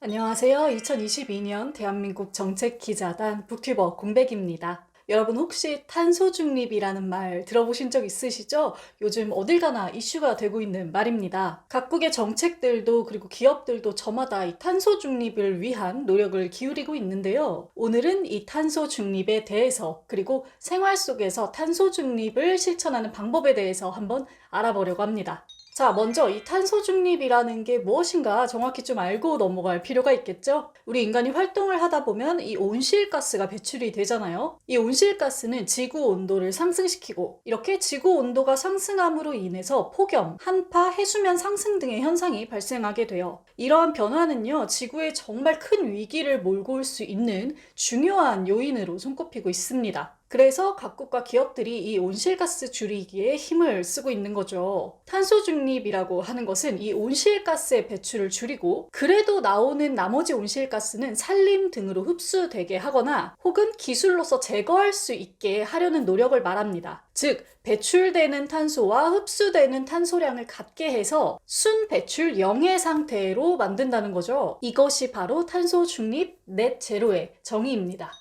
안녕하세요. 2022년 대한민국 정책기자단 북튜버 공백입니다. 여러분 혹시 탄소 중립이라는 말 들어보신 적 있으시죠? 요즘 어딜 가나 이슈가 되고 있는 말입니다. 각국의 정책들도 그리고 기업들도 저마다 이 탄소 중립을 위한 노력을 기울이고 있는데요. 오늘은 이 탄소 중립에 대해서 그리고 생활 속에서 탄소 중립을 실천하는 방법에 대해서 한번 알아보려고 합니다. 자, 먼저 이 탄소 중립이라는 게 무엇인가 정확히 좀 알고 넘어갈 필요가 있겠죠? 우리 인간이 활동을 하다 보면 이 온실가스가 배출이 되잖아요. 이 온실가스는 지구 온도를 상승시키고 이렇게 지구 온도가 상승함으로 인해서 폭염, 한파, 해수면 상승 등의 현상이 발생하게 돼요. 이러한 변화는요, 지구에 정말 큰 위기를 몰고 올 수 있는 중요한 요인으로 손꼽히고 있습니다. 그래서 각국과 기업들이 이 온실가스 줄이기에 힘을 쓰고 있는 거죠. 탄소 중립이라고 하는 것은 이 온실가스의 배출을 줄이고 그래도 나오는 나머지 온실가스는 산림 등으로 흡수되게 하거나 혹은 기술로서 제거할 수 있게 하려는 노력을 말합니다. 즉, 배출되는 탄소와 흡수되는 탄소량을 같게 해서 순 배출 0의 상태로 만든다는 거죠. 이것이 바로 탄소 중립 넷 제로의 정의입니다.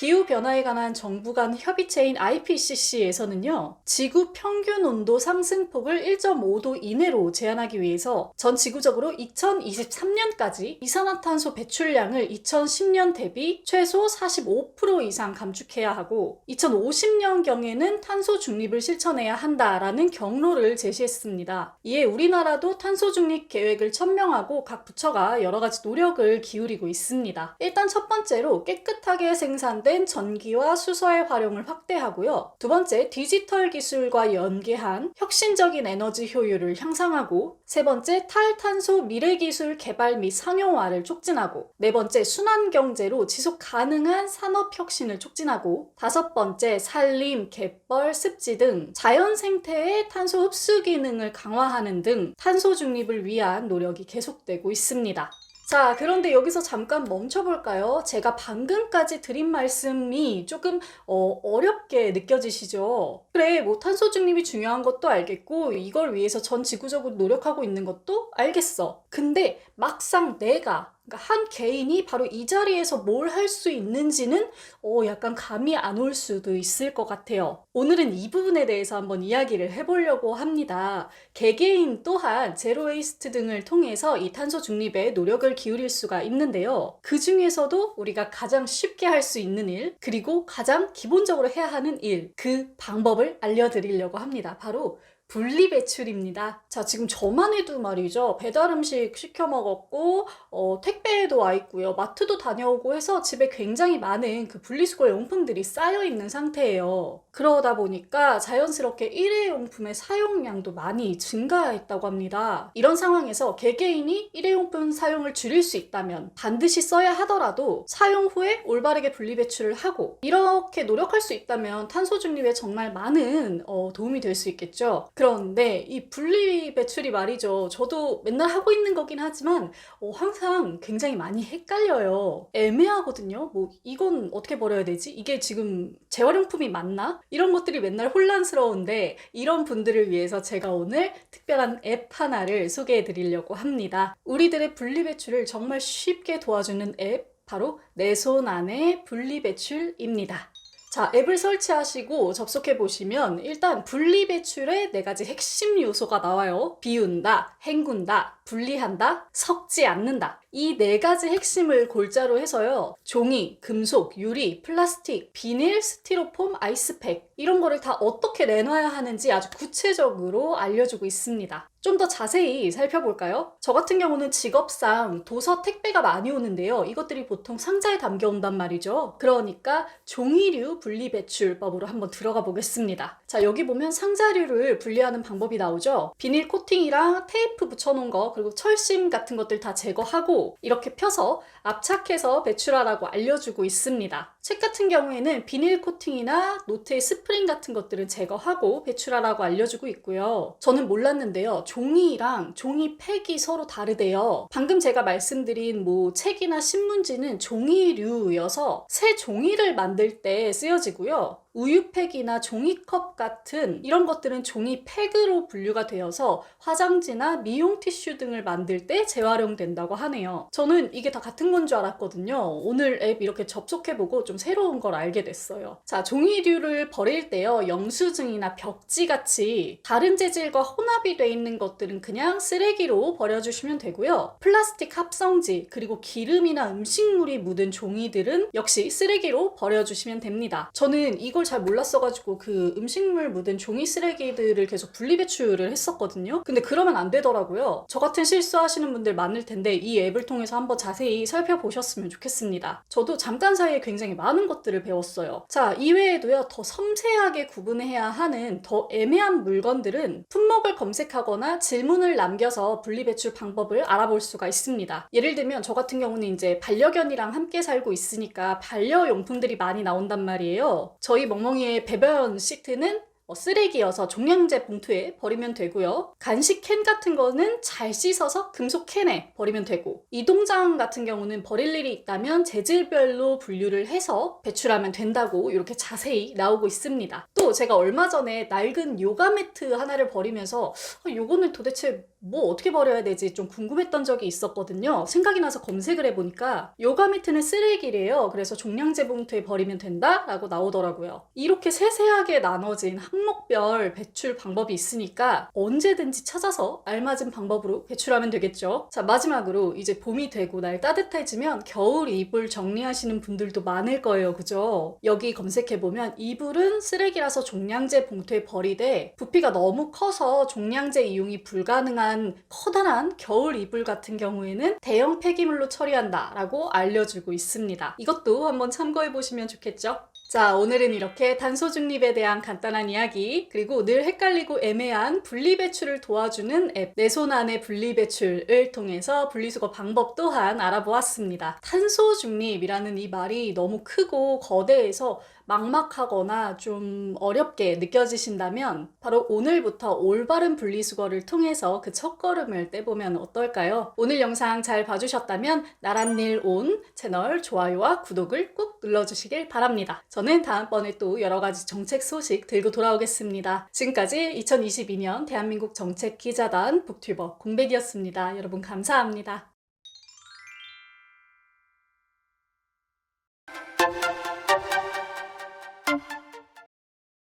기후 변화에 관한 정부 간 협의체인 IPCC에서는요, 지구 평균 온도 상승폭을 1.5도 이내로 제한하기 위해서 전 지구적으로 2023년까지 이산화탄소 배출량을 2010년 대비 최소 45% 이상 감축해야 하고 2050년경에는 탄소 중립을 실천해야 한다라는 경로를 제시했습니다. 이에 우리나라도 탄소 중립 계획을 천명하고 각 부처가 여러 가지 노력을 기울이고 있습니다. 일단 첫 번째로 깨끗하게 생산된 전기와 수소의 활용을 확대하고요. 두 번째, 디지털 기술과 연계한 혁신적인 에너지 효율을 향상하고 세 번째, 탈탄소 미래 기술 개발 및 상용화를 촉진하고 네 번째, 순환 경제로 지속 가능한 산업 혁신을 촉진하고 다섯 번째, 산림, 갯벌, 습지 등 자연 생태의 탄소 흡수 기능을 강화하는 등 탄소 중립을 위한 노력이 계속되고 있습니다. 자, 그런데 여기서 잠깐 멈춰볼까요? 제가 방금까지 드린 말씀이 조금 어, 어렵게 느껴지시죠? 그래, 뭐 탄소 중립이 중요한 것도 알겠고, 이걸 위해서 전 지구적으로 노력하고 있는 것도 알겠어. 근데 막상 내가 그러니까 한 개인이 바로 이 자리에서 뭘 할 수 있는지는 어, 약간 감이 안 올 수도 있을 것 같아요. 오늘은 이 부분에 대해서 한번 이야기를 해보려고 합니다. 개개인 또한 제로웨이스트 등을 통해서 이 탄소 중립에 노력을 기울일 수가 있는데요. 그 중에서도 우리가 가장 쉽게 할 수 있는 일, 그리고 가장 기본적으로 해야 하는 일, 그 방법을 알려드리려고 합니다. 바로 분리배출입니다. 자, 지금 저만 해도 말이죠. 배달 음식 시켜 먹었고, 어, 택배에도 와 있고요. 마트도 다녀오고 해서 집에 굉장히 많은 그 분리수거 용품들이 쌓여 있는 상태예요. 그러다 보니까 자연스럽게 일회용품의 사용량도 많이 증가했다고 합니다. 이런 상황에서 개개인이 일회용품 사용을 줄일 수 있다면 반드시 써야 하더라도 사용 후에 올바르게 분리배출을 하고 이렇게 노력할 수 있다면 탄소 중립에 정말 많은 어, 도움이 될 수 있겠죠. 그런데 이 분리 배출이 말이죠. 저도 맨날 하고 있는 거긴 하지만 어, 항상 굉장히 많이 헷갈려요. 애매하거든요. 뭐 이건 어떻게 버려야 되지? 이게 지금 재활용품이 맞나? 이런 것들이 맨날 혼란스러운데 이런 분들을 위해서 제가 오늘 특별한 앱 하나를 소개해 드리려고 합니다. 우리들의 분리 배출을 정말 쉽게 도와주는 앱 바로 내 손 안의 분리 배출입니다. 자, 앱을 설치하시고 접속해 보시면 일단 분리 배출의 네 가지 핵심 요소가 나와요. 비운다, 헹군다, 분리한다, 섞지 않는다. 이 네 가지 핵심을 골자로 해서요. 종이, 금속, 유리, 플라스틱, 비닐, 스티로폼, 아이스팩 이런 거를 다 어떻게 내놔야 하는지 아주 구체적으로 알려주고 있습니다. 좀 더 자세히 살펴볼까요? 저 같은 경우는 직업상 도서 택배가 많이 오는데요. 이것들이 보통 상자에 담겨 온단 말이죠. 그러니까 종이류 분리 배출법으로 한번 들어가 보겠습니다. 자, 여기 보면 상자류를 분리하는 방법이 나오죠. 비닐 코팅이랑 테이프 붙여놓은 거, 그리고 철심 같은 것들 다 제거하고 이렇게 펴서 압착해서 배출하라고 알려주고 있습니다. 책 같은 경우에는 비닐 코팅이나 노트의 스프링 같은 것들은 제거하고 배출하라고 알려주고 있고요. 저는 몰랐는데요. 종이랑 종이 팩이 서로 다르대요. 방금 제가 말씀드린 뭐 책이나 신문지는 종이류여서 새 종이를 만들 때 쓰여지고요. 우유팩이나 종이컵 같은 이런 것들은 종이팩으로 분류가 되어서 화장지나 미용 티슈 등을 만들 때 재활용된다고 하네요. 저는 이게 다 같은 건 줄 알았거든요. 오늘 앱 이렇게 접속해보고 좀 새로운 걸 알게 됐어요. 자, 종이류를 버릴 때요. 영수증이나 벽지 같이 다른 재질과 혼합이 돼 있는 것들은 그냥 쓰레기로 버려주시면 되고요. 플라스틱 합성지 그리고 기름이나 음식물이 묻은 종이들은 역시 쓰레기로 버려주시면 됩니다. 저는 이걸 잘 몰랐어가지고 그 음식물 묻은 종이 쓰레기들을 계속 분리배출을 했었거든요. 근데 그러면 안 되더라고요. 저 같은 실수하시는 분들 많을 텐데 이 앱을 통해서 한번 자세히 살펴보셨으면 좋겠습니다. 저도 잠깐 사이에 굉장히 많은 것들을 배웠어요. 자, 이외에도요, 더 섬세하게 구분해야 하는 더 애매한 물건들은 품목을 검색하거나 질문을 남겨서 분리배출 방법을 알아볼 수가 있습니다. 예를 들면 저 같은 경우는 이제 반려견이랑 함께 살고 있으니까 반려용품들이 많이 나온단 말이에요. 저희 멍멍이의 배변 시트는 뭐 쓰레기여서 종량제 봉투에 버리면 되고요. 간식 캔 같은 거는 잘 씻어서 금속 캔에 버리면 되고 이동장 같은 경우는 버릴 일이 있다면 재질별로 분류를 해서 배출하면 된다고 이렇게 자세히 나오고 있습니다. 또 제가 얼마 전에 낡은 요가 매트 하나를 버리면서 아, 요거는 도대체 뭐 어떻게 버려야 되지 좀 궁금했던 적이 있었거든요. 생각이 나서 검색을 해보니까 요가 매트는 쓰레기래요. 그래서 종량제 봉투에 버리면 된다 라고 나오더라고요. 이렇게 세세하게 나눠진 항목별 배출 방법이 있으니까 언제든지 찾아서 알맞은 방법으로 배출하면 되겠죠. 자 마지막으로 이제 봄이 되고 날 따뜻해지면 겨울 이불 정리하시는 분들도 많을 거예요. 그죠? 여기 검색해보면 이불은 쓰레기라서 종량제 봉투에 버리되 부피가 너무 커서 종량제 이용이 불가능한 커다란 겨울 이불 같은 경우에는 대형 폐기물로 처리한다라고 알려주고 있습니다. 이것도 한번 참고해 보시면 좋겠죠? 자, 오늘은 이렇게 탄소 중립에 대한 간단한 이야기, 그리고 늘 헷갈리고 애매한 분리 배출을 도와주는 앱, 내 손 안의 분리 배출을 통해서 분리수거 방법 또한 알아보았습니다. 탄소 중립이라는 이 말이 너무 크고 거대해서 막막하거나 좀 어렵게 느껴지신다면 바로 오늘부터 올바른 분리수거를 통해서 그 첫걸음을 떼보면 어떨까요? 오늘 영상 잘 봐주셨다면 나란일 온 채널 좋아요와 구독을 꾹 눌러주시길 바랍니다. 저는 다음번에 또 여러 가지 정책 소식 들고 돌아오겠습니다. 지금까지 2022년 대한민국 정책 기자단 북튜버 공백이었습니다. 여러분 감사합니다.